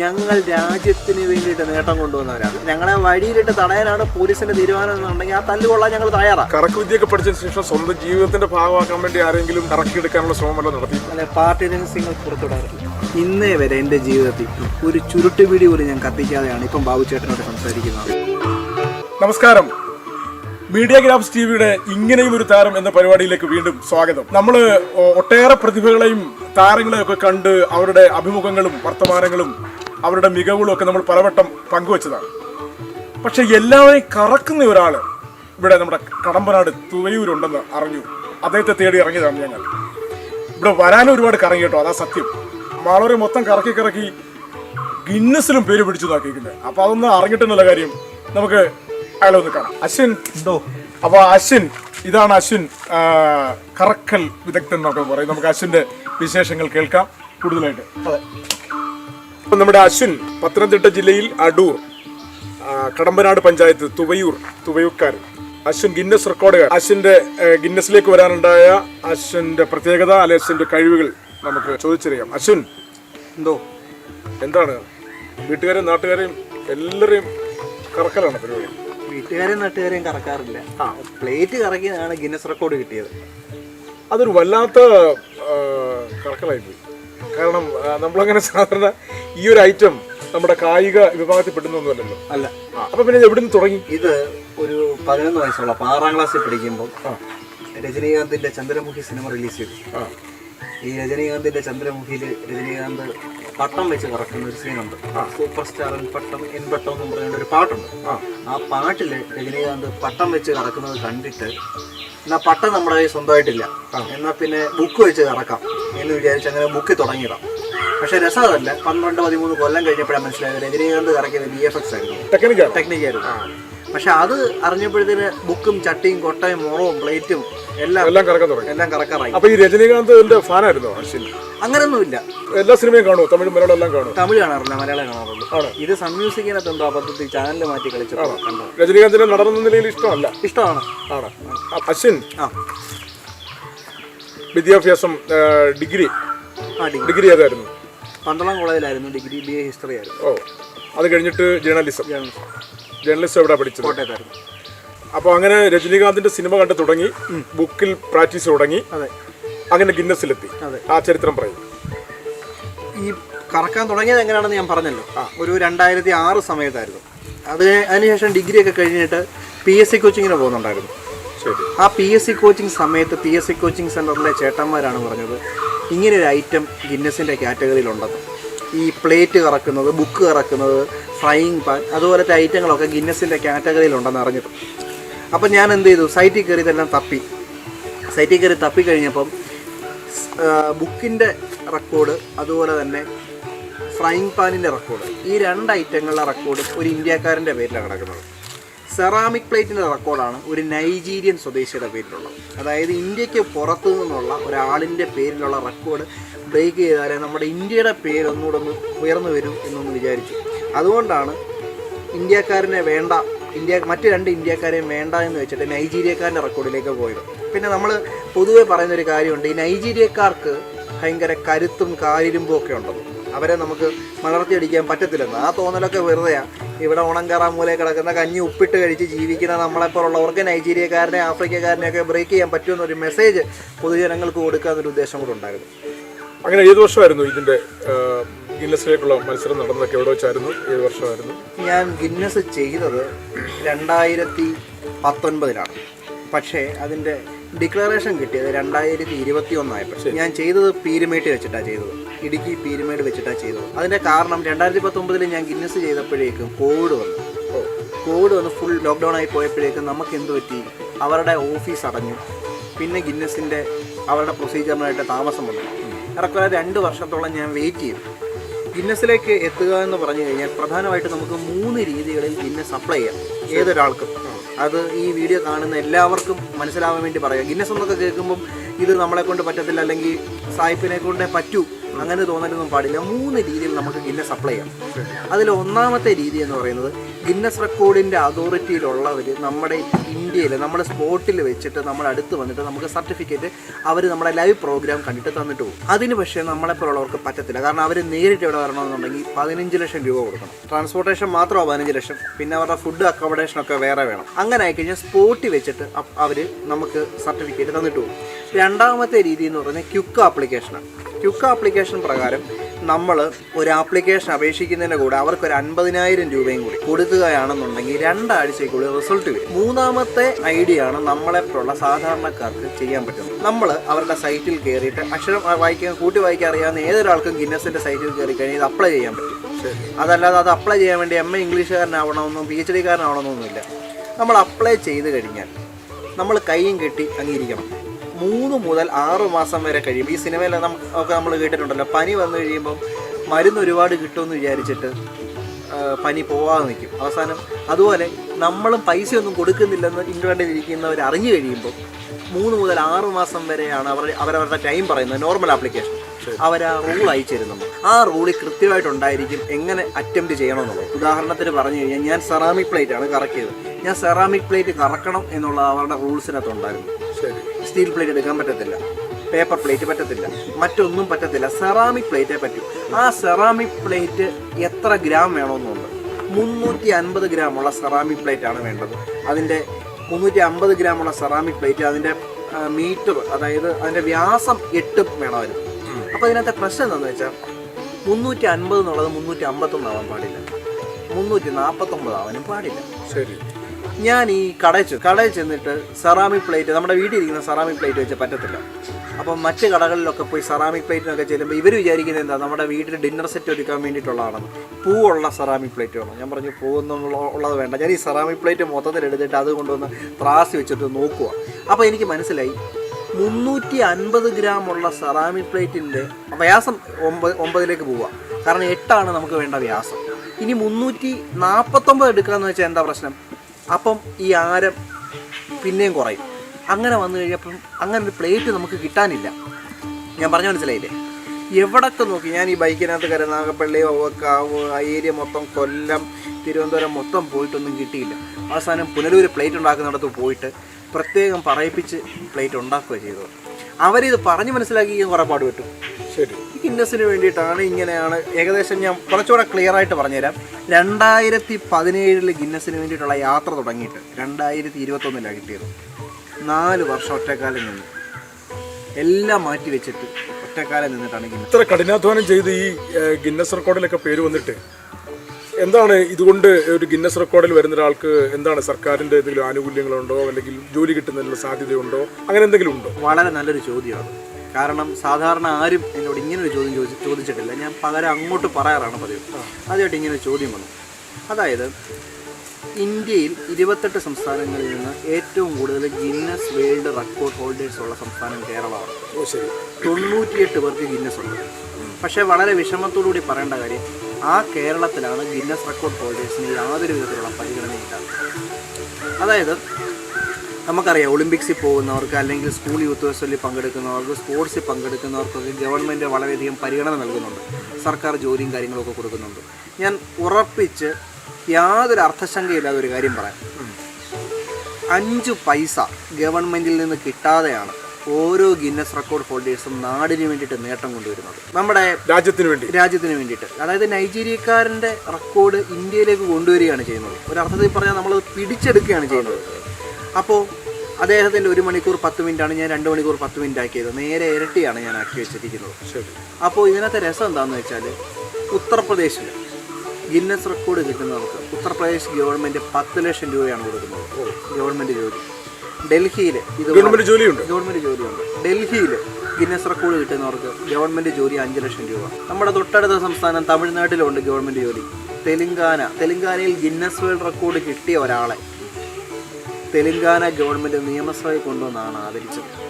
ഞങ്ങൾ രാജ്യത്തിന് വേണ്ടിയിട്ട് നേട്ടം കൊണ്ടുവന്നവരാണ്. ഞങ്ങളെ വഴിയിലിട്ട് തടയാനാണ് പോലീസിന്റെ തീരുമാനം എന്നുണ്ടെങ്കിൽ ആ തല്ലുകൊള്ളാൻ ഞങ്ങൾ തയ്യാറാണ് കറക്ക് വിദ്യയൊക്കെ പഠിച്ച ശേഷം സ്വന്തം ജീവിതത്തിന്റെ ഭാഗമാക്കാൻ വേണ്ടി ആരെങ്കിലും കറക്കിയെടുക്കാനുള്ള എടുക്കാനുള്ള ശ്രമമല്ല നടത്തി അല്ലെ പാർട്ടി രഹസ്യങ്ങൾ പുറത്തുവിടാറില്ല ഇന്നേ വരെ എന്റെ ജീവിതത്തിൽ ഒരു ചുരുട്ടുപിടി പോലും ഞാൻ കത്തിക്കാതെയാണ് ഇപ്പം ബാബു ചേട്ടനോട് സംസാരിക്കുന്നത്. നമസ്കാരം. മീഡിയ ഗ്രാഫ്സ് ടിവിയുടെ ഇങ്ങനെയും ഒരു താരം എന്ന പരിപാടിയിലേക്ക് വീണ്ടും സ്വാഗതം. നമ്മൾ ഒട്ടേറെ പ്രതിഭകളെയും താരങ്ങളെയും ഒക്കെ കണ്ട് അവരുടെ അഭിമുഖങ്ങളും വർത്തമാനങ്ങളും അവരുടെ മികവുകളും ഒക്കെ നമ്മൾ പലവട്ടം പങ്കുവച്ചതാണ്. പക്ഷെ എല്ലാവരെയും കറക്കുന്ന ഒരാൾ ഇവിടെ നമ്മുടെ കടമ്പനാട് തുവയൂരുണ്ടെന്ന് അറിഞ്ഞു. അദ്ദേഹത്തെ തേടി ഇറങ്ങിയതാണ് ഞങ്ങൾ. ഇവിടെ വരാനും ഒരുപാട് കറങ്ങി കേട്ടോ അതാ സത്യം. വളരെ മൊത്തം കറക്കി കറക്കി ഗിന്നസിലും പേര് പിടിച്ചു നോക്കിയിരിക്കുന്നത് അപ്പൊ അതൊന്നും അറിഞ്ഞിട്ടെന്നുള്ള കാര്യം നമുക്ക് അയാളെ ഒന്ന് കാണാം. അശ്വിൻ. ഉണ്ടോ അപ്പൊ അശ്വിൻ ഇതാണ് അശ്വിൻ കറക്കൽ വിദഗ്ധൻ എന്നൊക്കെ പറയും. നമുക്ക് അശ്വിന്റെ വിശേഷങ്ങൾ കേൾക്കാം കൂടുതലായിട്ട്. അപ്പൊ നമ്മുടെ അശ്വിൻ പത്തനംതിട്ട ജില്ലയിൽ അടൂർ കടമ്പനാട് പഞ്ചായത്ത് തുവയൂർ തുവയൂക്കാർ അശ്വിൻ ഗിന്നസ് റെക്കോർഡുകൾ അശ്വിന്റെ ഏ, ഗിന്നസിലേക്ക് വരാനുണ്ടായ അശ്വിന്റെ പ്രത്യേകത അല്ലെ അശ്വിന്റെ കഴിവുകൾ നമുക്ക് ചോദിച്ചറിയാം. അശ്വിൻ എന്തോ? എന്താണ്? വീട്ടുകാരെയും നാട്ടുകാരെയും എല്ലാവരെയും കറക്കലാണ് പരിപാടി? വീട്ടുകാരെയും നാട്ടുകാരെയും കറക്കാറില്ല. ആ. പ്ലേറ്റ് കറക്കിയതാണ് ഗിന്നസ് റെക്കോർഡ് കിട്ടിയത്. അതൊരു വല്ലാത്ത കറക്കലായി കറക്കലായിപ്പോയി. കാരണം നമ്മളങ്ങനെ സാധാരണ ഈ ഒരു ഐറ്റം നമ്മുടെ കായിക വിഭാഗത്തിൽ പെടുന്നൊന്നുമല്ലല്ലോ അല്ല അപ്പൊ പിന്നെ ഇത് എവിടെ നിന്ന് തുടങ്ങി? ഇത് ഒരു പതിനൊന്ന് വയസ്സുള്ള അപ്പൊ ആറാം ക്ലാസ്സിൽ പഠിക്കുമ്പോൾ രജനീകാന്തിന്റെ ചന്ദ്രമുഖി സിനിമ റിലീസ് ചെയ്തു. ഈ രജനീകാന്തിന്റെ ചന്ദ്രമുഖിയിൽ രജനീകാന്ത് പട്ടം വെച്ച് കറക്കുന്ന ഒരു സീനുണ്ട്. സൂപ്പർ സ്റ്റാറിൻ പട്ടം എൻ പട്ടം എന്ന് പറയുന്ന ഒരു പാട്ടുണ്ട്. ആ. ആ പാട്ടിൽ രജനീകാന്ത് പട്ടം വെച്ച് കറക്കുന്നത് കണ്ടിട്ട് എന്നാ പട്ടം നമ്മുടെ കയ്യിൽ സ്വന്തമായിട്ടില്ല. എന്നാ പിന്നെ ബുക്ക് വെച്ച് കറക്കാം. എന്ന് വിചാരിച്ച് അങ്ങനെ ബുക്ക് തുടങ്ങിയതാണ് പക്ഷെ രസമല്ല. പന്ത്രണ്ട് പതിമൂന്ന് കൊല്ലം കഴിഞ്ഞപ്പോഴാണ് മനസ്സിലായത് രജനീകാന്ത് കറക്കിയത് ബി എഫ് എക്സ് ആയിരുന്നു. ടെക്നിക്കായിരുന്നു പക്ഷെ അത് അറിഞ്ഞപ്പോഴത്തേന് ബുക്കും ചട്ടിയും കൊട്ടയും മുറവും പ്ലേറ്റും എല്ലാം എല്ലാം കറക്കാൻ തുടങ്ങി. എല്ലാം കറക്കാറായി. അപ്പൊ ഈ രജനീകാന്തിന്റെ ഫാനായിരുന്നോ അങ്ങനൊന്നും അങ്ങനൊന്നുമില്ല. എല്ലാ സിനിമയും കാണുമോ തമിഴ് മലയാളം എല്ലാം കാണും തമിഴ് കാണാറില്ല മലയാളം കാണാറുള്ളൂ. ഇത് സൺ മ്യൂസിക്കിനകത്ത് എന്തോ അബദ്ധത്തിൽ ചാനൽ മാറ്റി കളിച്ചു രജനീകാന്തിന്റെ നടന്ന നിലയിൽ ഇഷ്ടമല്ല. ഇഷ്ടമാണ്. ആണ്? അശ്വിൻ. ആ. വിദ്യാഭ്യാസം ഡിഗ്രി. ആ ഡിഗ്രി. ഡിഗ്രി ഏതായിരുന്നു? പന്തളം കോളേജിലായിരുന്നു ഡിഗ്രി ബി എ ഹിസ്റ്ററി ആയിരുന്നു. ഓ അത് കഴിഞ്ഞിട്ട് ജേർണലിസം ജേർണലിസം എവിടെ പഠിച്ചത്? കോട്ടയത്തായിരുന്നു. അപ്പോൾ അങ്ങനെ രജനീകാന്തിന്റെ സിനിമ കണ്ട് തുടങ്ങി ബുക്കിൽ പ്രാക്ടീസ് തുടങ്ങി അതെ. അങ്ങനെ ഗിന്നസിലെത്തി. അതെ. ആ ചരിത്രം പറയും. ഈ കറക്കാൻ തുടങ്ങിയത് എങ്ങനെയാണെന്ന് ഞാൻ പറഞ്ഞല്ലോ. ഒരു രണ്ടായിരത്തി ആറ് സമയത്തായിരുന്നു. അത് അതിനുശേഷം ഡിഗ്രി ഒക്കെ കഴിഞ്ഞിട്ട് പി എസ് സി കോച്ചിങ്ങിന് പോകുന്നുണ്ടായിരുന്നു. ആ പി എസ് സി കോച്ചിങ് സമയത്ത് പി എസ് സി കോച്ചിങ് സെന്ററിലെ ചേട്ടന്മാരാണ് പറഞ്ഞത് ഇങ്ങനെ ഒരു ഐറ്റം ഗിന്നസിന്റെ കാറ്റഗറിയിലുണ്ടെന്ന് ഈ പ്ലേറ്റ് കറക്കുന്നത് ബുക്ക് കറക്കുന്നത് ഫ്രൈയിങ് പാൻ അതുപോലത്തെ ഐറ്റങ്ങളൊക്കെ ഗിന്നസിന്റെ കാറ്റഗറിയിലുണ്ടെന്ന് അറിഞ്ഞിട്ട് അപ്പം ഞാൻ എന്ത് ചെയ്തു? സൈറ്റിൽ കയറി ഇതെല്ലാം തപ്പി. സൈറ്റിൽ കയറി തപ്പി കഴിഞ്ഞപ്പം ബുക്കിന്റെ റെക്കോർഡ് അതുപോലെ തന്നെ ഫ്രൈയിങ് പാനിന്റെ റെക്കോർഡ്. ഈ രണ്ട് ഐറ്റങ്ങളുടെ റെക്കോർഡ് ഒരു ഇന്ത്യക്കാരന്റെ പേരിലാണ് കിടക്കുന്നത് സെറാമിക് പ്ലേറ്റിന്റെ റെക്കോർഡാണ് ഒരു നൈജീരിയൻ സ്വദേശിയുടെ പേരിലുള്ളത്. അതായത് ഇന്ത്യയ്ക്ക് പുറത്തു നിന്നുള്ള ഒരാളിന്റെ പേരിലുള്ള റെക്കോർഡ് ബ്രേക്ക് ചെയ്താലേ നമ്മുടെ ഇന്ത്യയുടെ പേര് ഒന്നുകൂടെ ഒന്ന് ഉയർന്നു വരും എന്നൊന്ന് വിചാരിച്ചു. അതുകൊണ്ടാണ് ഇന്ത്യക്കാരനെ വേണ്ട ഇന്ത്യ മറ്റ് രണ്ട് ഇന്ത്യക്കാരെയും വേണ്ട എന്ന് വെച്ചിട്ട് നൈജീരിയക്കാരന്റെ റെക്കോർഡിലേക്ക് പോയത്. പിന്നെ നമ്മൾ പൊതുവെ പറയുന്നൊരു കാര്യമുണ്ട് ഈ നൈജീരിയക്കാർക്ക് ഭയങ്കര കരുത്തും കാലിരുമ്പും ഒക്കെ ഉണ്ടെന്ന് അവരെ നമുക്ക് മലർത്തിയടിക്കാൻ പറ്റത്തില്ലെന്ന്. ആ തോന്നലൊക്കെ വെറുതെയാണ് ഇവിടെ ഉണങ്കറ മൂലെ കിടക്കുന്ന കഞ്ഞി ഉപ്പിട്ട് കഴിച്ച് ജീവിക്കുന്ന നമ്മളെപ്പോലുള്ളവർക്ക് നൈജീരിയക്കാരനെ ആഫ്രിക്കക്കാരനെയൊക്കെ ബ്രേക്ക് ചെയ്യാൻ പറ്റുമെന്നൊരു മെസ്സേജ് പൊതുജനങ്ങൾക്ക് കൊടുക്കുക എന്നൊരു ഉദ്ദേശം കൂടെ ഉണ്ടായിരുന്നു. അങ്ങനെ ഏത് വർഷമായിരുന്നു ഇതിന്റെ ആ, ഗിന്നസിലേക്കുള്ള മത്സരം നടന്നതൊക്കെ എവിടെ വെച്ചായിരുന്നു? ഏത് വർഷമായിരുന്നു? ഞാൻ ഗിന്നസ് ചെയ്തത് രണ്ടായിരത്തി പത്തൊൻപതിലാണ്. പക്ഷേ അതിന്റെ ഡിക്ലറേഷൻ കിട്ടിയത് രണ്ടായിരത്തി ഇരുപത്തി ഒന്നായപ്പോൾ ഞാൻ ചെയ്തത് പീരുമേട്ട് വെച്ചിട്ടാണ് ചെയ്തത്. ഇടുക്കി പീരുമേട് വെച്ചിട്ടാണ് ചെയ്തത്. അതിന്റെ കാരണം രണ്ടായിരത്തി പത്തൊമ്പതിൽ ഞാൻ ഗിന്നസ് ചെയ്തപ്പോഴേക്കും കോവിഡ് വന്നു. കോവിഡ് വന്ന് ഫുൾ ലോക്ക്ഡൗൺ ആയി പോയപ്പോഴേക്കും നമുക്ക് എന്ത് പറ്റി? അവരുടെ ഓഫീസ് അടഞ്ഞു. പിന്നെ ഗിന്നസിന്റെ അവരുടെ പ്രൊസീജിയറിനായിട്ട് താമസം വന്നു. ഏറെക്കുറെ രണ്ട് വർഷത്തോളം ഞാൻ വെയിറ്റ് ചെയ്തു. ഗിന്നസിലേക്ക് എത്തുക എന്ന് പറഞ്ഞു കഴിഞ്ഞാൽ പ്രധാനമായിട്ട് നമുക്ക് മൂന്ന് രീതികളിൽ ഗിന്നസ് അപ്ലൈ ചെയ്യാം. ഏതൊരാൾക്കും. അത് ഈ വീഡിയോ കാണുന്ന എല്ലാവർക്കും മനസ്സിലാവാൻ വേണ്ടി പറയാം ഗിന്നസ് എന്നൊക്കെ കേൾക്കുമ്പം ഇത് നമ്മളെ കൊണ്ട് പറ്റത്തില്ല അല്ലെങ്കിൽ സായിപ്പിനെ കൊണ്ടേ പറ്റൂ അങ്ങനെ തോന്നലൊന്നും പാടില്ല. മൂന്ന് രീതിയിൽ നമുക്ക് ഗിന്നസ് അപ്ലൈ ചെയ്യാം. അതിൽ ഒന്നാമത്തെ രീതി എന്ന് പറയുന്നത് ഗിന്നസ് റെക്കോർഡിന്റെ അതോറിറ്റിയിലുള്ളവർ നമ്മുടെ ഇന്ത്യയിൽ നമ്മുടെ സ്പോട്ടിൽ വെച്ചിട്ട് നമ്മൾ അടുത്ത് വന്നിട്ട് നമുക്ക് സർട്ടിഫിക്കറ്റ് അവർ നമ്മുടെ ലൈവ് പ്രോഗ്രാം കണ്ടിട്ട് തന്നിട്ട് പോകും. അതിന് പക്ഷേ നമ്മളെപ്പോലുള്ളവർക്ക് പറ്റത്തില്ല. കാരണം അവർ നേരിട്ട് ഇവിടെ വരണമെന്നുണ്ടെങ്കിൽ പതിനഞ്ച് ലക്ഷം രൂപ കൊടുക്കണം. ട്രാൻസ്പോർട്ടേഷൻ മാത്രമാണ് പതിനഞ്ച് ലക്ഷം. പിന്നെ അവരുടെ ഫുഡ് അക്കോമഡേഷൻ ഒക്കെ വേറെ വേണം. അങ്ങനെ ആയിക്കഴിഞ്ഞാൽ സ്പോട്ടിൽ വെച്ചിട്ട് അവർ നമുക്ക് സർട്ടിഫിക്കറ്റ് തന്നിട്ട് പോകും. രണ്ടാമത്തെ രീതി എന്ന് പറയുന്നത് ക്യുക്ക് ആപ്ലിക്കേഷനാണ്. ക്യുക്ക് ആപ്ലിക്കേഷൻ പ്രകാരം നമ്മൾ ഒരു ആപ്ലിക്കേഷൻ അപേക്ഷിക്കുന്നതിന്റെ കൂടെ അവർക്ക് ഒരു അൻപതിനായിരം രൂപയും കൂടി കൊടുക്കുകയാണെന്നുണ്ടെങ്കിൽ രണ്ടാഴ്ചയ്ക്കുള്ളിൽ റിസൾട്ട് വരും. മൂന്നാമത്തെ ഐഡിയ ആണ് നമ്മളെപ്പോലുള്ള സാധാരണക്കാർക്ക് ചെയ്യാൻ പറ്റുന്നത്. നമ്മൾ അവരുടെ സൈറ്റിൽ കയറിയിട്ട് അക്ഷരം വായിക്കാൻ കൂട്ടി വായിക്കാൻ അറിയാവുന്ന ഏതൊരാൾക്കും ഗിന്നസിന്റെ സൈറ്റിൽ കയറി കഴിഞ്ഞാൽ ഇത് അപ്ലൈ ചെയ്യാൻ പറ്റും. അതല്ലാതെ അത് അപ്ലൈ ചെയ്യാൻ വേണ്ടി എം എ ഇംഗ്ലീഷുകാരനാവണമെന്നും പി എച്ച് ഡിക്കാരനാവണമെന്നൊന്നുമില്ല നമ്മൾ അപ്ലൈ ചെയ്ത് കഴിഞ്ഞാൽ നമ്മൾ കൈയും കെട്ടി അങ്ങിരിക്കണം മൂന്ന് മുതൽ ആറ് മാസം വരെ കഴിയും. ഈ സിനിമയിൽ നമുക്ക് നമ്മൾ കേട്ടിട്ടുണ്ടല്ലോ. പനി വന്നു കഴിയുമ്പം മരുന്ന് ഒരുപാട് കിട്ടുമെന്ന് വിചാരിച്ചിട്ട് പനി പോവാതെ നിൽക്കും. അവസാനം അതുപോലെ നമ്മളും പൈസയൊന്നും കൊടുക്കുന്നില്ലെന്ന് ഇംഗ്ലണ്ടിൽ ഇരിക്കുന്നവർ അറിഞ്ഞു കഴിയുമ്പോൾ മൂന്ന് മുതൽ ആറ് മാസം വരെയാണ് അവർ അവരവരുടെ ടൈം പറയുന്നത്. നോർമൽ ആപ്ലിക്കേഷൻ അവർ ആ റൂൾ അയച്ചു തരുന്നുണ്ട് ആ റൂളിൽ കൃത്യമായിട്ടുണ്ടായിരിക്കും എങ്ങനെ അറ്റംപ്റ്റ് ചെയ്യണമെന്നുള്ളത്. ഉദാഹരണത്തിന് പറഞ്ഞു കഴിഞ്ഞാൽ ഞാൻ സെറാമിക് പ്ലേറ്റ് ആണ് കറക്കിയത്. ഞാൻ സെറാമിക് പ്ലേറ്റ് കറക്കണം എന്നുള്ള അവരുടെ റൂൾസിനകത്ത് ഉണ്ടായിരുന്നു സ്റ്റീൽ പ്ലേറ്റ് എടുക്കാൻ പറ്റത്തില്ല. പേപ്പർ പ്ലേറ്റ് പറ്റത്തില്ല. മറ്റൊന്നും പറ്റത്തില്ല. സെറാമിക് പ്ലേറ്റേ പറ്റൂ. ആ സെറാമിക് പ്ലേറ്റ് എത്ര ഗ്രാം വേണമെന്നുണ്ട്? മുന്നൂറ്റി അൻപത് ഗ്രാമുള്ള സെറാമിക് പ്ലേറ്റ് ആണ് വേണ്ടത്. അതിന്റെ മുന്നൂറ്റി അമ്പത് ഗ്രാമുള്ള സെറാമിക് പ്ലേറ്റ് അതിന്റെ മീറ്റർ അതായത് അതിന്റെ വ്യാസം എട്ടും വേണമായിരുന്നു. അപ്പോൾ ഇതിനകത്തെ പ്രശ്നം എന്താണെന്ന് വെച്ചാൽ മുന്നൂറ്റി അൻപത് എന്നുള്ളത് മുന്നൂറ്റി അമ്പത്തൊന്നാവാൻ പാടില്ല. മുന്നൂറ്റി നാൽപ്പത്തൊമ്പതാവാനും പാടില്ല. ശരി. ഞാൻ ഈ കടയിൽ ചെന്നു കടയിൽ ചെന്നിട്ട് സെറാമിക് പ്ലേറ്റ് നമ്മുടെ വീട്ടിൽ ഇരിക്കുന്ന സെറാമിക് പ്ലേറ്റ് വെച്ച് പറ്റത്തില്ല. അപ്പം മറ്റ് കടകളിലൊക്കെ പോയി സെറാമിക് പ്ലേറ്റിനൊക്കെ ചെല്ലുമ്പോൾ ഇവർ വിചാരിക്കുന്നത് എന്താ നമ്മുടെ വീട്ടിൽ ഡിന്നർ സെറ്റ് ഒരുക്കാൻ വേണ്ടിയിട്ടുള്ളതാണെന്ന്. പൂവുള്ള സെറാമിക് പ്ലേറ്റ് വേണം. ഞാൻ പറഞ്ഞു പൂവെന്നുള്ള ഉള്ളത് വേണ്ട. ഞാൻ ഈ സെറാമിക് പ്ലേറ്റ് മൊത്തത്തിൽ എടുത്തിട്ട് അത് കൊണ്ടുവന്ന് ത്രാസി വെച്ചിട്ട് നോക്കുക അപ്പോൾ എനിക്ക് മനസ്സിലായി മുന്നൂറ്റി അൻപത് ഗ്രാമുള്ള സെറാമിക് പ്ലേറ്റിന്റെ വ്യാസം ഒമ്പത് ഒമ്പതിലേക്ക് പോവുക. കാരണം എട്ടാണ് നമുക്ക് വേണ്ട വ്യാസം. ഇനി മുന്നൂറ്റി നാൽപ്പത്തൊമ്പത് എടുക്കാന്ന് വെച്ചാൽ എന്താ പ്രശ്നം? അപ്പം ഈ ആരം പിന്നെയും കുറയും. അങ്ങനെ വന്നു കഴിഞ്ഞപ്പം അങ്ങനെ ഒരു പ്ലേറ്റ് നമുക്ക് കിട്ടാനില്ല. ഞാൻ പറഞ്ഞു മനസ്സിലായില്ലേ? എവിടൊക്കെ നോക്കി? ഞാൻ ഈ ബൈക്കിനകത്ത് കരുനാഗപ്പള്ളി ഒവക്കാവ് ആ ഏരിയ മൊത്തം കൊല്ലം തിരുവനന്തപുരം മൊത്തം പോയിട്ടൊന്നും കിട്ടിയില്ല. അവസാനം പുനലൂർ പ്ലേറ്റ് ഉണ്ടാക്കുന്നിടത്ത് പോയിട്ട് പ്രത്യേകം പറയിപ്പിച്ച് പ്ലേറ്റ് ഉണ്ടാക്കുക ചെയ്തത്. അവരിത് പറഞ്ഞു മനസ്സിലാക്കിയും കുറേ പാട് പറ്റും ശരി. ഇന്നസിന് വേണ്ടിയിട്ടാണ് ഇങ്ങനെയാണ് ഏകദേശം ഞാൻ കുറച്ചുകൂടെ ക്ലിയർ ആയിട്ട് പറഞ്ഞുതരാം. രണ്ടായിരത്തി പതിനേഴിൽ ഗിന്നസിന് വേണ്ടിയിട്ടുള്ള യാത്ര തുടങ്ങിയിട്ട് രണ്ടായിരത്തി ഇരുപത്തൊന്നിലാണ് കിട്ടിയത്. നാല് വർഷം ഒറ്റക്കാലം നിന്ന്. എല്ലാം മാറ്റി വെച്ചിട്ട് ഒറ്റക്കാലം നിന്നിട്ടാണ് ഇത്ര കഠിനാധ്വാനം ചെയ്ത് ഈ ഗിന്നസ് റെക്കോർഡിലൊക്കെ പേര് വന്നിട്ട് എന്താണ് ഇതുകൊണ്ട് ഒരു ഗിന്നസ് റെക്കോർഡിൽ വരുന്ന ഒരാൾക്ക് എന്താണ് സർക്കാരിന്റെ എന്തെങ്കിലും ആനുകൂല്യങ്ങളുണ്ടോ? അല്ലെങ്കിൽ ജോലി കിട്ടുന്നതിനുള്ള സാധ്യതയുണ്ടോ? അങ്ങനെ എന്തെങ്കിലും ഉണ്ടോ? വളരെ നല്ലൊരു ചോദ്യമാണ്. കാരണം സാധാരണ ആരും എന്നോട് ഇങ്ങനെ ഒരു ചോദ്യം ചോദിച്ച് ചോദിച്ചിട്ടില്ല. ഞാൻ പകരം അങ്ങോട്ട് പറയാറാണ് പതിവ്. ആദ്യമായിട്ട് ഇങ്ങനെ ഒരു ചോദ്യം വന്നു. അതായത് ഇന്ത്യയിൽ ഇരുപത്തെട്ട് സംസ്ഥാനങ്ങളിൽ നിന്ന് ഏറ്റവും കൂടുതൽ ഗിന്നസ് വേൾഡ് റെക്കോർഡ് ഹോൾഡേഴ്സ് ഉള്ള സംസ്ഥാനം കേരളമാണ്. തൊണ്ണൂറ്റിയെട്ട് പേർക്ക് ഗിന്നസ് ഉണ്ട്. പക്ഷേ വളരെ വിഷമത്തോടുകൂടി പറയേണ്ട കാര്യം ആ കേരളത്തിലാണ് ഗിന്നസ് റെക്കോർഡ് ഹോൾഡേഴ്സിന് യാതൊരു വിധത്തിലുള്ള പരിഗണനയില്ല അതായത് നമുക്കറിയാം ഒളിമ്പിക്സിൽ പോകുന്നവർക്ക് അല്ലെങ്കിൽ സ്കൂൾ യൂത്ത് ഫെസ്റ്റിവലിൽ പങ്കെടുക്കുന്നവർക്ക് സ്പോർട്സിൽ പങ്കെടുക്കുന്നവർക്കൊക്കെ ഗവൺമെന്റ് വളരെയധികം പരിഗണന നൽകുന്നുണ്ട്. സർക്കാർ ജോലിയും കാര്യങ്ങളൊക്കെ കൊടുക്കുന്നുണ്ട്. ഞാൻ ഉറപ്പിച്ച് യാതൊരു അർത്ഥശങ്കയില്ലാതെ ഒരു കാര്യം പറയാം. അഞ്ച് പൈസ ഗവൺമെന്റിൽ നിന്ന് കിട്ടാതെയാണ് ഓരോ ഗിന്നസ് റെക്കോർഡ് ഹോൾഡേഴ്സും നാടിന് വേണ്ടിയിട്ട് നേട്ടം കൊണ്ടുവരുന്നത്. നമ്മുടെ രാജ്യത്തിന് വേണ്ടി. രാജ്യത്തിന് വേണ്ടിയിട്ട്. അതായത് നൈജീരിയക്കാരന്റെ റെക്കോർഡ് ഇന്ത്യയിലേക്ക് കൊണ്ടുവരികയാണ് ചെയ്യുന്നത്. ഒരർത്ഥത്തിൽ പറഞ്ഞാൽ നമ്മൾ പിടിച്ചെടുക്കുകയാണ് ചെയ്യുന്നത്. അപ്പോൾ അദ്ദേഹത്തിന്റെ ഒരു മണിക്കൂർ പത്ത് മിനിറ്റാണ് ഞാൻ രണ്ട് മണിക്കൂർ പത്ത് മിനിറ്റ് ആക്കിയത് നേരെ ഇരട്ടിയാണ് ഞാൻ ആക്കി വെച്ചിരിക്കുന്നത്. അപ്പോൾ ഇതിനകത്തെ രസം എന്താണെന്ന് വെച്ചാൽ ഉത്തർപ്രദേശിൽ ഗിന്നസ് റെക്കോർഡ് കിട്ടുന്നവർക്ക് ഉത്തർപ്രദേശ് ഗവൺമെന്റ് പത്ത് ലക്ഷം രൂപയാണ് കൊടുക്കുന്നത്. ഗവൺമെന്റ് ജോലി. ഡൽഹിയിൽ ഇത് ഗവൺമെന്റ് ജോലിയുണ്ട്? ഗവൺമെന്റ് ജോലിയുണ്ട്. ഡൽഹിയിൽ ഗിന്നസ് റെക്കോർഡ് കിട്ടുന്നവർക്ക് ഗവൺമെന്റ് ജോലി അഞ്ച് ലക്ഷം രൂപ. നമ്മുടെ തൊട്ടടുത്ത സംസ്ഥാനം തമിഴ്നാട്ടിലുണ്ട് ഗവൺമെന്റ് ജോലി. തെലുങ്കാന. തെലുങ്കാനയിൽ ഗിന്നസ് വേൾഡ് റെക്കോർഡ് കിട്ടിയ ഒരാളെ തെലുങ്കാന ഗവൺമെന്റ് നിയമസഭയിൽ കൊണ്ടുവന്നാണ് ആദരിച്ചത്.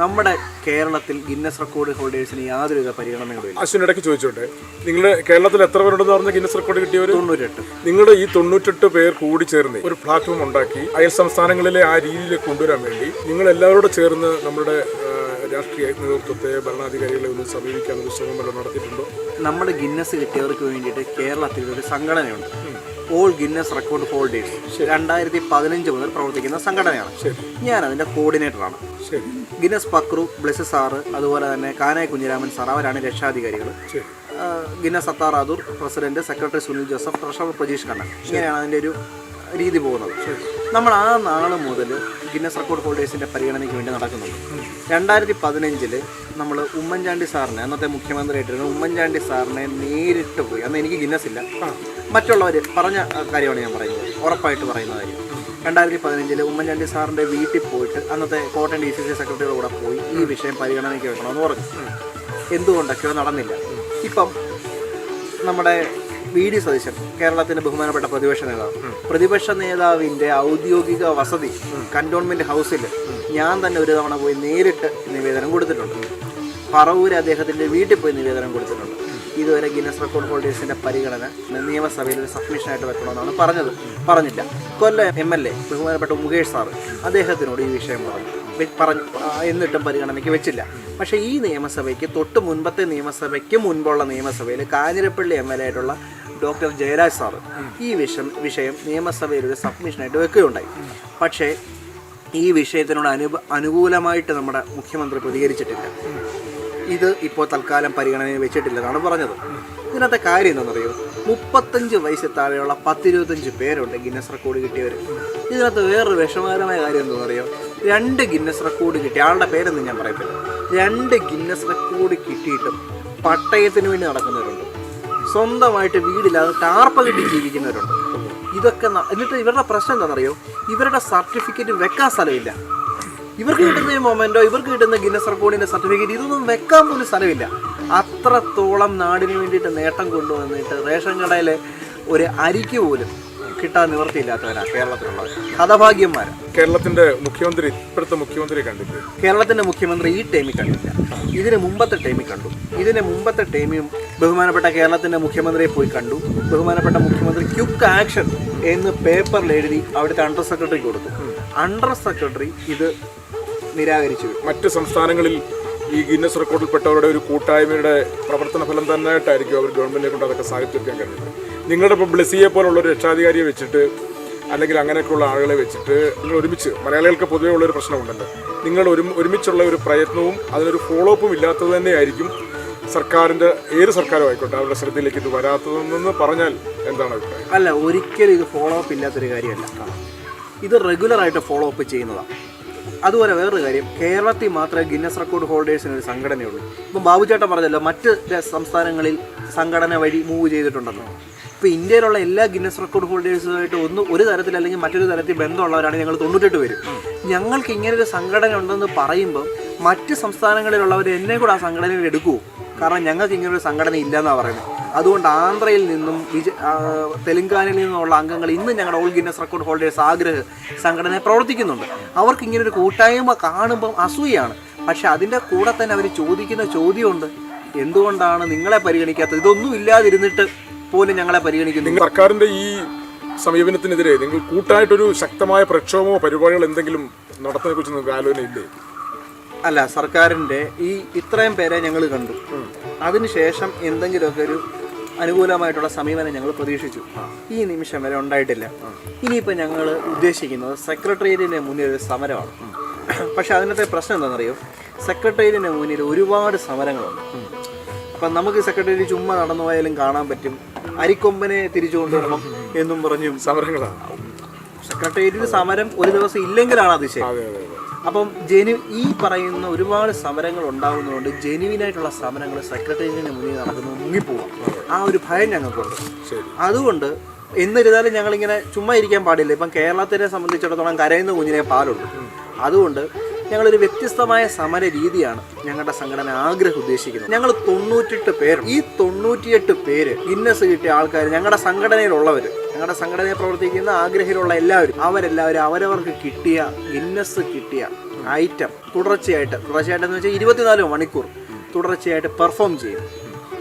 നമ്മുടെ കേരളത്തിൽ ഗിന്നസ് റെക്കോർഡ് ഹോൾഡേഴ്സിന് യാതൊരുവിധ പരിഗണനകളും അശ്വിൻ ഇടയ്ക്ക് ചോദിച്ചോട്ടെ? നിങ്ങളുടെ കേരളത്തിൽ എത്ര പേരുണ്ടെന്ന് പറഞ്ഞ ഗിന്നസ് റെക്കോർഡ് കിട്ടിയവർ തൊണ്ണൂറ്റെട്ട് നിങ്ങളുടെ ഈ തൊണ്ണൂറ്റെട്ട് പേർ കൂടി ചേർന്ന് ഒരു പ്ലാറ്റ്ഫോം ഉണ്ടാക്കി അയൽ സംസ്ഥാനങ്ങളിലെ ആ രീതിയിൽ കൊണ്ടുവരാൻ വേണ്ടി നിങ്ങൾ എല്ലാവരോടും ചേർന്ന് നമ്മുടെ രാഷ്ട്രീയ നേതൃത്വത്തെ ഭരണാധികാരികളെ ഒന്ന് സമീപിക്കാൻ ഒരു ശ്രമം നടത്തിയിട്ടുണ്ടോ? നമ്മുടെ ഗിന്നസ് കിട്ടിയവർക്ക് വേണ്ടിയിട്ട് കേരളത്തിൽ ഒരു സംഘടനയുണ്ട്. ഓൾ ഗിന്നസ് റെക്കോർഡ് ഹോൾഡേഴ്സ് രണ്ടായിരത്തി പതിനഞ്ച് മുതൽ പ്രവർത്തിക്കുന്ന സംഘടനയാണ്. ഞാൻ അതിന്റെ കോർഡിനേറ്ററാണ് ഗിന്നസ് പക്രു ബ്ലെസ് സാറ് അതുപോലെ തന്നെ കാനായ കുഞ്ഞിരാമൻ സാർ അവരാണ് രക്ഷാധികാരികൾ. Guinness Sathar Adoor president secretary Sunil Joseph treasurer Prajeesh Kannan ഇങ്ങനെയാണ് അതിന്റെ ഒരു രീതി പോകുന്നത്. നമ്മൾ ആ നാൾ മുതൽ ഗിന്നസ് റെക്കോർഡ് ഹോൾഡേഴ്സിന്റെ പരിഗണനയ്ക്ക് വേണ്ടി നടക്കുന്നുണ്ട്. രണ്ടായിരത്തി പതിനഞ്ചിൽ നമ്മൾ ഉമ്മൻചാണ്ടി സാറിനെ അന്നത്തെ മുഖ്യമന്ത്രിയായിട്ടിരുന്ന ഉമ്മൻചാണ്ടി സാറിനെ നേരിട്ട് പോയി. അന്ന് എനിക്ക് ഗിന്നസ് ഇല്ല. മറ്റുള്ളവർ പറഞ്ഞ കാര്യമാണ് ഞാൻ പറയുന്നത്. ഉറപ്പായിട്ട് പറയുന്ന കാര്യം. രണ്ടായിരത്തി പതിനഞ്ചിൽ ഉമ്മൻചാണ്ടി സാറിന്റെ വീട്ടിൽ പോയിട്ട് അന്നത്തെ കോട്ടയം ഡി സി സി സെക്രട്ടറിയുടെ കൂടെ പോയി ഈ വിഷയം പരിഗണനയ്ക്ക് വെക്കണമെന്ന് പറഞ്ഞു. എന്തുകൊണ്ടൊക്കെയോ നടന്നില്ല? ഇപ്പം നമ്മുടെ വി ഡി സതീശൻ കേരളത്തിന്റെ ബഹുമാനപ്പെട്ട പ്രതിപക്ഷ നേതാവ്. പ്രതിപക്ഷ നേതാവിന്റെ ഔദ്യോഗിക വസതി കന്റോൺമെന്റ് ഹൗസിൽ ഞാൻ തന്നെ ഒരു തവണ പോയി നേരിട്ട് നിവേദനം കൊടുത്തിട്ടുണ്ട്. പറവൂര് അദ്ദേഹത്തിന്റെ വീട്ടിൽ പോയി നിവേദനം കൊടുത്തിട്ടുണ്ട്. ഇതുവരെ ഗിന്നസ് റെക്കോർഡ് ഹോൾഡേഴ്സിന്റെ പരിഗണന നിയമസഭയിൽ ഒരു സബ്മിഷനായിട്ട് വെക്കണമെന്നാണ് പറഞ്ഞത്. പറഞ്ഞില്ല. കൊല്ലം എം എൽ എ ബഹുമാനപ്പെട്ട മുകേഷ് സാറ് അദ്ദേഹത്തിനോട് ഈ വിഷയം പറഞ്ഞു. പറഞ്ഞു എന്നിട്ടും പരിഗണനയ്ക്ക് വെച്ചില്ല. പക്ഷേ ഈ നിയമസഭയ്ക്ക് തൊട്ട് മുൻപത്തെ നിയമസഭയ്ക്ക് മുൻപുള്ള നിയമസഭയിൽ കാഞ്ഞിരപ്പള്ളി എം എൽ എ ആയിട്ടുള്ള ഡോക്ടർ ജയരാജ് സാറ് ഈ വിഷം വിഷയം നിയമസഭയിൽ ഒരു സബ്മിഷനായിട്ട് വെക്കുകയുണ്ടായി. പക്ഷേ ഈ വിഷയത്തിനോട് അനു അനുകൂലമായിട്ട് നമ്മുടെ മുഖ്യമന്ത്രി പ്രതികരിച്ചിട്ടില്ല. ഇത് ഇപ്പോൾ തൽക്കാലം പരിഗണനയിൽ വെച്ചിട്ടില്ലെന്നാണ് പറഞ്ഞത്. ഇതിനകത്തെ കാര്യം എന്താണെന്നറിയോ? മുപ്പത്തഞ്ച് വയസ്സിൽ താഴെയുള്ള പത്തിരുപത്തഞ്ച് പേരുണ്ട് ഗിന്നസ് റെക്കോർഡ് കിട്ടിയവർ ഇതിനകത്ത് വേറൊരു വിഷമകരമായ കാര്യം എന്താണെന്നറിയോ? രണ്ട് ഗിന്നസ് റെക്കോർഡ് കിട്ടി. ആളുടെ പേരൊന്നും ഞാൻ പറയത്തില്ല. രണ്ട് ഗിന്നസ് റെക്കോർഡ് കിട്ടിയിട്ടും പട്ടയത്തിന് വേണ്ടി നടക്കുന്നവരുണ്ട്. സ്വന്തമായിട്ട് വീടില്ലാതെ ടാർപ്പ കിട്ടി ജീവിക്കുന്നവരുണ്ട്. ഇതൊക്കെ എന്നിട്ട് ഇവരുടെ പ്രശ്നം എന്താണെന്നറിയോ? ഇവരുടെ സർട്ടിഫിക്കറ്റ് വെക്കാൻ സ്ഥലമില്ല. ഇവർക്ക് കിട്ടുന്ന മൊമെന്റോ ഇവർക്ക് കിട്ടുന്ന ഗിന്നസ് റെക്കോർഡിന്റെ സർട്ടിഫിക്കറ്റ് ഇതൊന്നും വെക്കാൻ പോലും സ്ഥലമില്ല. അത്രത്തോളം നാടിന് വേണ്ടിയിട്ട് നേട്ടം കൊണ്ടുവന്നിട്ട് റേഷൻ കടയിലെ ഒരു അരിക്ക് പോലും കിട്ടാൻ നിവൃത്തിയില്ലാത്തവരാ കേരളത്തിലുള്ളത്. ഹതഭാഗ്യന്മാരാ കേരളത്തിന്റെ മുഖ്യമന്ത്രി ഇപ്പോഴത്തെ മുഖ്യമന്ത്രി കണ്ടില്ല? കേരളത്തിന്റെ മുഖ്യമന്ത്രി ഈ ടൈമിൽ കണ്ടില്ല. ഇതിന് മുമ്പത്തെ ടൈമിൽ കണ്ടു. ഇതിന് മുമ്പത്തെ ടൈമിലും ബഹുമാനപ്പെട്ട കേരളത്തിന്റെ മുഖ്യമന്ത്രിയെ പോയി കണ്ടു. ബഹുമാനപ്പെട്ട മുഖ്യമന്ത്രി ക്യുക്ക് ആക്ഷൻ എന്ന് പേപ്പറിൽ എഴുതി അവിടുത്തെ അണ്ടർ സെക്രട്ടറി കൊടുത്തു. അണ്ടർ സെക്രട്ടറി ഇത് നിരാകരിച്ചു. മറ്റു സംസ്ഥാനങ്ങളിൽ ഈ ഗിന്നസ് റെക്കോർഡിൽപ്പെട്ടവരുടെ ഒരു കൂട്ടായ്മയുടെ പ്രവർത്തന ഫലം തന്നെയായിട്ടായിരിക്കും അവർ ഗവൺമെന്റിനെ കൊണ്ട് അതൊക്കെ സാധിച്ചെടുക്കാൻ കഴിയുന്നത് നിങ്ങളുടെ ഇപ്പോൾ ബ്ലസിയെ പോലുള്ള ഒരു രക്ഷാധികാരിയെ വെച്ചിട്ട് അല്ലെങ്കിൽ അങ്ങനെയൊക്കെയുള്ള ആളുകളെ വെച്ചിട്ട് നിങ്ങൾ ഒരുമിച്ച് മലയാളികൾക്ക് പൊതുവേ ഉള്ളൊരു പ്രശ്നമുണ്ടല്ലോ. നിങ്ങൾ ഒരു ഒരുമിച്ചുള്ള ഒരു പ്രയത്നവും അതിനൊരു ഫോളോ അപ്പും ഇല്ലാത്തത് തന്നെയായിരിക്കും സർക്കാരിന്റെ ഏത് സർക്കാരും ആയിക്കോട്ടെ അവരുടെ ശ്രദ്ധയിലേക്ക് ഇത് വരാത്തതെന്ന് പറഞ്ഞാൽ എന്താണ് അഭിപ്രായം? അല്ല ഒരിക്കലും ഇത് ഫോളോ അപ്പ് ഇല്ലാത്തൊരു കാര്യമല്ല. ഇത് റെഗുലറായിട്ട് ഫോളോ അപ്പ് ചെയ്യുന്നതാണ് അതുപോലെ വേറൊരു കാര്യം കേരളത്തിൽ മാത്രമേ ഗിന്നസ് റെക്കോർഡ് ഹോൾഡേഴ്സിന് ഒരു സംഘടനയുള്ളൂ. ഇപ്പം ബാബുചേട്ടൻ പറഞ്ഞല്ലോ മറ്റ് സംസ്ഥാനങ്ങളിൽ സംഘടന വഴി മൂവ് ചെയ്തിട്ടുണ്ടെന്ന്. ഇപ്പോൾ ഇന്ത്യയിലുള്ള എല്ലാ ഗിന്നസ് റെക്കോർഡ് ഹോൾഡേഴ്സുമായിട്ട് ഒന്ന് ഒരു തരത്തിൽ അല്ലെങ്കിൽ മറ്റൊരു തരത്തിൽ ബന്ധമുള്ളവരാണ് ഞങ്ങൾ തൊണ്ണൂറ്റെട്ട് പേര്. ഞങ്ങൾക്ക് ഇങ്ങനെ ഒരു സംഘടന ഉണ്ടെന്ന് പറയുമ്പോൾ മറ്റ് സംസ്ഥാനങ്ങളിലുള്ളവർ എന്നെ കൂടെ ആ സംഘടനയിൽ എടുക്കുമോ കാരണം ഞങ്ങൾക്ക് ഇങ്ങനെ ഒരു സംഘടന ഇല്ലെന്നാണ് പറയുന്നത് അതുകൊണ്ട് ആന്ധ്രയിൽ നിന്നും വിജ തെലങ്കാനയിൽ നിന്നുള്ള അംഗങ്ങൾ ഇന്ന് ഞങ്ങളുടെ ഓൾ ഗിന്നസ് റെക്കോർഡ് ഹോൾഡേഴ്സ് ആഗ്രഹ സംഘടന പ്രവർത്തിക്കുന്നുണ്ട്. അവർക്ക് ഇങ്ങനെ ഒരു കൂട്ടായ്മ കാണുമ്പം അസൂയാണ് പക്ഷേ അതിന്റെ കൂടെ തന്നെ അവർ ചോദിക്കുന്ന ചോദ്യമുണ്ട്. എന്തുകൊണ്ടാണ് നിങ്ങളെ പരിഗണിക്കാത്തത്? ഇതൊന്നും ഇല്ലാതിരുന്നിട്ട് പോലും ഞങ്ങളെ പരിഗണിക്കുന്നു. സർക്കാരിന്റെ ഈ സമീപനത്തിനെതിരെ നിങ്ങൾ കൂട്ടായിട്ടൊരു ശക്തമായ പ്രക്ഷോഭമോ പരിപാടികൾ എന്തെങ്കിലും നടത്തുന്നതിനെ കുറിച്ച് നിങ്ങൾക്ക് ആലോചനയില്ലേ അല്ല സർക്കാരിന്റെ ഈ ഇത്രയും പേരെ ഞങ്ങൾ കണ്ടു. അതിനുശേഷം എന്തെങ്കിലുമൊക്കെ ഒരു അനുകൂലമായിട്ടുള്ള സമീപനം ഞങ്ങൾ പ്രതീക്ഷിച്ചു. ഈ നിമിഷം വരെ ഉണ്ടായിട്ടില്ല. ഇനിയിപ്പോൾ ഞങ്ങൾ ഉദ്ദേശിക്കുന്നത് സെക്രട്ടേറിയറ്റിന്റെ മുന്നിൽ ഒരു സമരമാണ്. പക്ഷെ അതിനകത്തെ പ്രശ്നം എന്താണെന്നറിയോ? സെക്രട്ടേറിയറ്റിന്റെ മുന്നിൽ ഒരുപാട് സമരങ്ങളുണ്ട്. അപ്പം നമുക്ക് സെക്രട്ടറി ചുമ്മാ നടന്നു പോയാലും കാണാൻ പറ്റും. അരിക്കൊമ്പനെ തിരിച്ചു കൊണ്ടുവരണം എന്നും പറഞ്ഞും സമരങ്ങളാണ്. സെക്രട്ടേറിയറ്റിൽ സമരം ഒരു ദിവസം ഇല്ലെങ്കിലാണ് അതിശയം. അതെ അതെ അതെ. അപ്പം ജെനു ഈ പറയുന്ന ഒരുപാട് സമരങ്ങൾ ഉണ്ടാകുന്നതുകൊണ്ട് ജെനുവിനായിട്ടുള്ള സമരങ്ങൾ സെക്രട്ടേറിയറ്റിന് മുന്നിൽ നടക്കുന്ന മുങ്ങിപ്പോവാം. ആ ഒരു ഭയം ഞങ്ങൾക്കുണ്ട്. അതുകൊണ്ട് എന്നിരുന്നാലും ഞങ്ങളിങ്ങനെ ചുമ്മാ ഇരിക്കാൻ പാടില്ല. ഇപ്പം കേരളത്തിനെ സംബന്ധിച്ചിടത്തോളം കരയുന്ന കുഞ്ഞിനെ പാലുള്ളൂ അതുകൊണ്ട് ഞങ്ങളൊരു വ്യത്യസ്തമായ സമര രീതിയാണ് ഞങ്ങളുടെ സംഘടന ആഗ്രഹം ഉദ്ദേശിക്കുന്നത്. ഞങ്ങൾ തൊണ്ണൂറ്റെട്ട് പേരും ഈ തൊണ്ണൂറ്റിയെട്ട് പേര് ഗിന്നസ് കിട്ടിയ ആൾക്കാർ ഞങ്ങളുടെ സംഘടനയിലുള്ളവർ ഞങ്ങളുടെ സംഘടനയെ പ്രവർത്തിക്കുന്ന ആഗ്രഹയിലുള്ള എല്ലാവരും അവരെല്ലാവരും അവരവർക്ക് കിട്ടിയ ഗിന്നസ് കിട്ടിയ ഐറ്റം തുടർച്ചയായിട്ട് തുടർച്ചയായിട്ടെന്ന് വെച്ചാൽ ഇരുപത്തിനാല് മണിക്കൂർ തുടർച്ചയായിട്ട് പെർഫോം ചെയ്യും.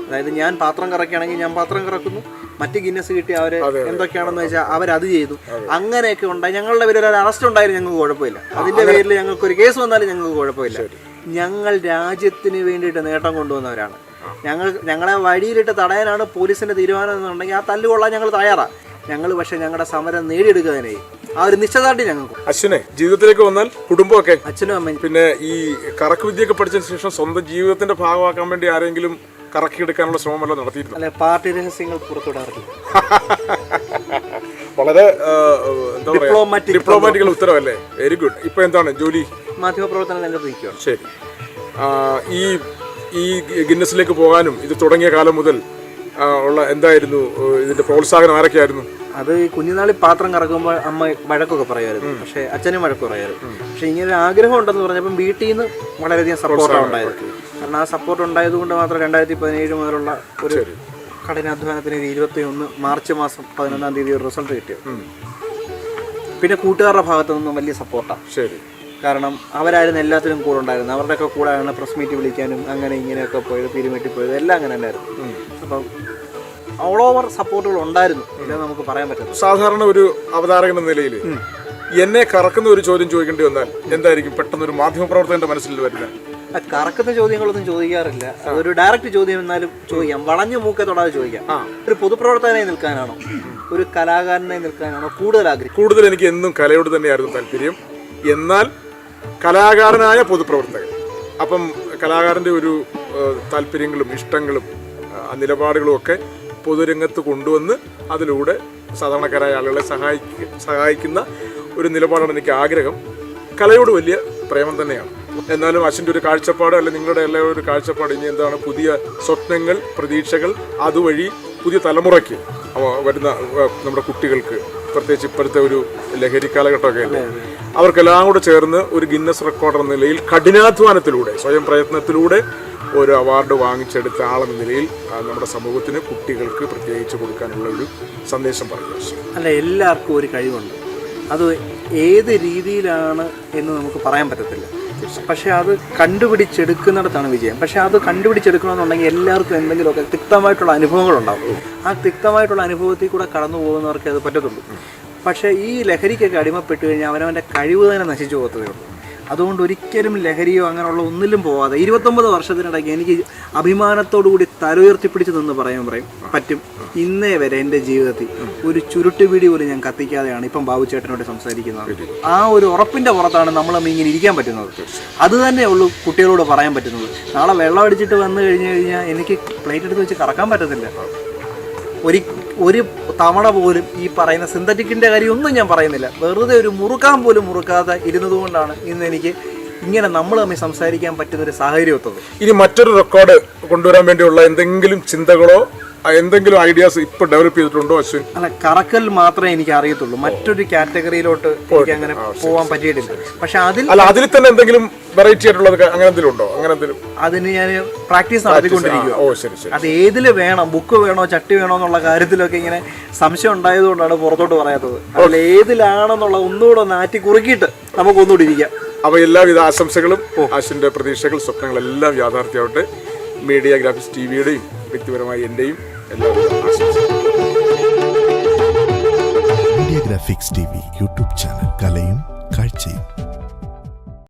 അതായത് ഞാൻ പാത്രം കറക്കുകയാണെങ്കിൽ ഞാൻ പാത്രം കറക്കുന്നു മറ്റ് ഗിന്നസ് കിട്ടിയ അവർ എന്തൊക്കെയാണെന്ന് വെച്ചാൽ അവരത് ചെയ്തു. അങ്ങനെയൊക്കെ ഉണ്ടായി ഞങ്ങളുടെ പേരിൽ ഒരു അറസ്റ്റ് ഉണ്ടായാലും ഞങ്ങൾക്ക് കുഴപ്പമില്ല. അതിന്റെ പേരിൽ ഞങ്ങൾക്ക് ഒരു കേസ് വന്നാലും ഞങ്ങൾക്ക് കുഴപ്പമില്ല. ഞങ്ങൾ രാജ്യത്തിന് വേണ്ടിയിട്ട് നേട്ടം കൊണ്ടുവന്നവരാണ്. ഞങ്ങൾ ഞങ്ങളെ വഴിയിലിട്ട് തടയാനാണ് പോലീസിന്റെ തീരുമാനം എന്നുണ്ടെങ്കിൽ ആ തല്ലുകൊള്ളാൻ ഞങ്ങൾ തയ്യാറാണ് ഞങ്ങൾ പക്ഷെ ഞങ്ങളുടെ സമരം നേടിയെടുക്കുക തന്നെ ആ ഒരു നിശ്ചയദാർഢ്യം ഞങ്ങൾക്ക്. അശ്വിനെ ജീവിതത്തിലേക്ക് വന്നാൽ കുടുംബമൊക്കെ അച്ഛനും അമ്മയും. പിന്നെ ഈ കറക്ക് വിദ്യയൊക്കെ പഠിച്ചതിന് ശേഷം സ്വന്തം ജീവിതത്തിന്റെ ഭാഗമാക്കാൻ വേണ്ടി ആരെങ്കിലും കറക്കിയെടുക്കാനുള്ള ശ്രമമല്ല വല്ലതും നടത്തിയിരുന്നു അല്ലെ പാർട്ടി രഹസ്യങ്ങൾ പുറത്തുവിടാറില്ല. വളരെ എന്താ ഡിപ്ലോമാറ്റിക്കൽ ഉത്തരവല്ലേ? വെരി ഗുഡ് ഇപ്പൊ എന്താണ് ജോലി? മാധ്യമപ്രവർത്തന രംഗത്ത് നിൽക്കുകയാണ് ശരി ഈ ഈ ഗിന്നസിലേക്ക് പോകാനും ഇത് തുടങ്ങിയ കാലം മുതൽ ഉള്ള എന്തായിരുന്നു ഇതിന്റെ പ്രോത്സാഹനം ആരൊക്കെയായിരുന്നു? അത് കുഞ്ഞുനാളിൽ പാത്രം കറക്കുമ്പോൾ അമ്മ വഴക്കൊക്കെ പറയുമായിരുന്നു. പക്ഷെ അച്ഛനും വഴക്ക് പറയുമായിരുന്നു. പക്ഷെ ഇങ്ങനെ ഒരു ആഗ്രഹം ഉണ്ടെന്ന് പറഞ്ഞപ്പം വീട്ടിൽ നിന്ന് വളരെയധികം സപ്പോർട്ടാണ് ഉണ്ടായത്. കാരണം ആ സപ്പോർട്ട് ഉണ്ടായത് കൊണ്ട് മാത്രം രണ്ടായിരത്തി പതിനേഴ് മുതലുള്ള ഒരു കഠിനാധ്വാനത്തിന് ഇത് ഇരുപത്തി ഒന്ന് മാർച്ച് മാസം പതിനൊന്നാം തീയതി ഒരു റിസൾട്ട് കിട്ടിയത്. പിന്നെ കൂട്ടുകാരുടെ ഭാഗത്തു നിന്നും വലിയ സപ്പോർട്ടാണ് ശരി. കാരണം അവരായിരുന്നു എല്ലാത്തിനും കൂടെ ഉണ്ടായിരുന്നത്. അവരുടെയൊക്കെ കൂടെയാണ് പ്രസ് മീറ്റ് വിളിക്കാനും അങ്ങനെ ഇങ്ങനെയൊക്കെ പോയത് പിരിമേറ്റി പോയത് എല്ലാം അങ്ങനെ ഉണ്ടായിരുന്നു അപ്പം ഓൾ ഓവർ സപ്പോർട്ടുകൾ ഉണ്ടായിരുന്നു. ഇല്ലെന്ന് നമുക്ക് പറയാൻ പറ്റും സാധാരണ ഒരു അവതാരകൻ എന്ന നിലയിൽ എന്നെ കറക്കുന്ന ഒരു ചോദ്യം ചോദിക്കേണ്ടി വന്നാൽ എന്തായിരിക്കും? പെട്ടെന്ന് ഒരു മാധ്യമ മാധ്യമപ്രവർത്തകന്റെ മനസ്സിൽ വരുന്നത്. കറക്കുന്ന ചോദ്യങ്ങളൊന്നും ചോദിക്കാറില്ല. ഒരു ഡയറക്റ്റ് ചോദ്യം എന്നാലും ചോദിക്കാം. വളഞ്ഞു മൂക്കെ തൊടാതെ ചോദിക്കാം. ഒരു പൊതുപ്രവർത്തകനായി നിൽക്കാനാണോ? ഒരു കലാകാരനായി നിൽക്കാനാണോ കൂടുതൽ ആഗ്രഹം കൂടുതൽ എനിക്ക് എന്നും കലയോട് തന്നെയായിരുന്നു താല്പര്യം. എന്നാൽ കലാകാരനായ പൊതുപ്രവർത്തകൻ. അപ്പം കലാകാരന്റെ ഒരു താല്പര്യങ്ങളും ഇഷ്ടങ്ങളും നിലപാടുകളും ഒക്കെ പൊതുരംഗത്ത് കൊണ്ടുവന്ന് അതിലൂടെ സാധാരണക്കാരായ ആളുകളെ സഹായിക്ക സഹായിക്കുന്ന ഒരു നിലപാടാണ് എനിക്ക് ആഗ്രഹം. കലയോട് വലിയ പ്രേമം തന്നെയാണ്. എന്നാലും അച്ഛന്റെ ഒരു കാഴ്ചപ്പാട് അല്ലെങ്കിൽ നിങ്ങളുടെ എല്ലാവരും ഒരു കാഴ്ചപ്പാട് ഇനി എന്താണ് പുതിയ സ്വപ്നങ്ങൾ പ്രതീക്ഷകൾ അതുവഴി പുതിയ തലമുറയ്ക്ക് വരുന്ന നമ്മുടെ കുട്ടികൾക്ക് പ്രത്യേകിച്ച് ഇപ്പോഴത്തെ ഒരു ലഹരി കാലഘട്ടമൊക്കെ അല്ലേ? അവർക്കെല്ലാം കൂടെ ചേർന്ന് ഒരു ഗിന്നസ് റെക്കോർഡർ എന്ന നിലയിൽ കഠിനാധ്വാനത്തിലൂടെ സ്വയം പ്രയത്നത്തിലൂടെ ഒരു അവാർഡ് വാങ്ങിച്ചെടുത്ത ആളെന്ന നിലയിൽ നമ്മുടെ സമൂഹത്തിന് കുട്ടികൾക്ക് പ്രത്യേകിച്ച് കൊടുക്കാനുള്ള ഒരു സന്ദേശം പറഞ്ഞു അല്ല എല്ലാവർക്കും ഒരു കഴിവുണ്ട്. അത് ഏത് രീതിയിലാണ് എന്ന് നമുക്ക് പറയാൻ പറ്റത്തില്ല. പക്ഷെ അത് കണ്ടുപിടിച്ചെടുക്കുന്നിടത്താണ് വിജയം. പക്ഷെ അത് കണ്ടുപിടിച്ചെടുക്കണമെന്നുണ്ടെങ്കിൽ എല്ലാവർക്കും എന്തെങ്കിലുമൊക്കെ തിക്തമായിട്ടുള്ള അനുഭവങ്ങളുണ്ടാവും. ആ തിക്തമായിട്ടുള്ള അനുഭവത്തിൽ കൂടെ കടന്നു പോകുന്നവർക്ക് അത് പറ്റത്തുള്ളൂ. പക്ഷേ ഈ ലഹരിക്കൊക്കെ അടിമപ്പെട്ട് കഴിഞ്ഞാൽ അവനവന്റെ കഴിവ് തന്നെ നശിച്ചു പോകത്തതേ ഉള്ളൂ. അതുകൊണ്ട് ഒരിക്കലും ലഹരിയോ അങ്ങനെയുള്ള ഒന്നിലും പോവാതെ ഇരുപത്തൊമ്പത് വർഷത്തിനിടയ്ക്ക് എനിക്ക് അഭിമാനത്തോടു കൂടി തലയുയർത്തിപ്പിടിച്ച് നിന്ന് പറയാൻ പറയും. പറ്റും. ഇന്നേ വരെ എന്റെ ജീവിതത്തിൽ ഒരു ചുരുട്ട് ചുരുട്ടുപിടി പോലും ഞാൻ കത്തിക്കാതെയാണ് ഇപ്പം ബാബു ചേട്ടനോട് സംസാരിക്കുന്നത്. ആ ഒരു ഉറപ്പിന്റെ പുറത്താണ് നമ്മൾ ഇങ്ങനെ ഇരിക്കാൻ പറ്റുന്നത്. അത് തന്നെ ഉള്ളൂ കുട്ടികളോട് പറയാൻ പറ്റുന്നത്. നാളെ വെള്ളം അടിച്ചിട്ട് വന്നു കഴിഞ്ഞു കഴിഞ്ഞാൽ എനിക്ക് പ്ലേറ്റ് എടുത്ത് വെച്ച് കറക്കാൻ പറ്റത്തില്ല. ഒരു ഒരു തവണ പോലും ഈ പറയുന്ന സിന്തറ്റിക്കിന്റെ കാര്യമൊന്നും ഞാൻ പറയുന്നില്ല. വെറുതെ ഒരു മുറുക്കാൻ പോലും മുറുക്കാതെ ഇരുന്നതുകൊണ്ടാണ് ഇന്ന് എനിക്ക് ഇങ്ങനെ നമ്മൾ തമ്മിൽ സംസാരിക്കാൻ പറ്റുന്ന ഒരു സാഹചര്യം ഒത്തത് ഇനി മറ്റൊരു റെക്കോർഡ് കൊണ്ടുവരാൻ വേണ്ടിയുള്ള എന്തെങ്കിലും ചിന്തകളോ എന്തെങ്കിലും ഐഡിയാസ് ഇപ്പൊ ഡെവലപ്പ് ചെയ്തിട്ടുണ്ടോ അശ്വിൻ? അല്ല കറക്കൽ മാത്രമേ എനിക്ക് അറിയത്തുള്ളൂ മറ്റൊരു കാറ്റഗറിയിലോട്ട് എനിക്ക് അങ്ങനെ പോകാൻ പറ്റിയിട്ടില്ല. പക്ഷെ അതിൽ അല്ല അതിൽ തന്നെ എന്തെങ്കിലും വെറൈറ്റി ആയിട്ടുള്ളത് അങ്ങനെ എന്തെങ്കിലും ഉണ്ടോ? അങ്ങനെ എന്തെങ്കിലും? അതിന് ഞാൻ പ്രാക്ടീസ് നടത്തിക്കൊണ്ടിരിക്കുക ഓ ശരി ശരി അത് ഏതിൽ വേണം? ബുക്ക് വേണോ? ചട്ടി വേണോ? എന്നുള്ള കാര്യത്തിലൊക്കെ ഇങ്ങനെ സംശയം ഉണ്ടായതുകൊണ്ടാണ് പുറത്തോട്ട് പറയാത്തത്. അതിൽ ഏതിലാണെന്നുള്ള ഒന്നുകൂടെ ഒന്ന് ആറ്റി കുറുക്കിയിട്ട് നമുക്ക് ഒന്നുകൂടി ഇരിക്കാം. അപ്പൊ എല്ലാവിധ ആശംസകളും അശ്വിന്റെ പ്രതീക്ഷകൾ സ്വപ്നങ്ങളെല്ലാം യാഥാർത്ഥ്യമാവട്ടെ. മീഡിയ ഗ്രാഫിക്സ് ടി വിയുടെയും വ്യക്തിപരമായി എന്റെയും എല്ലാവിധ graphics T V YouTube channel കലയും കാഴ്ചയും.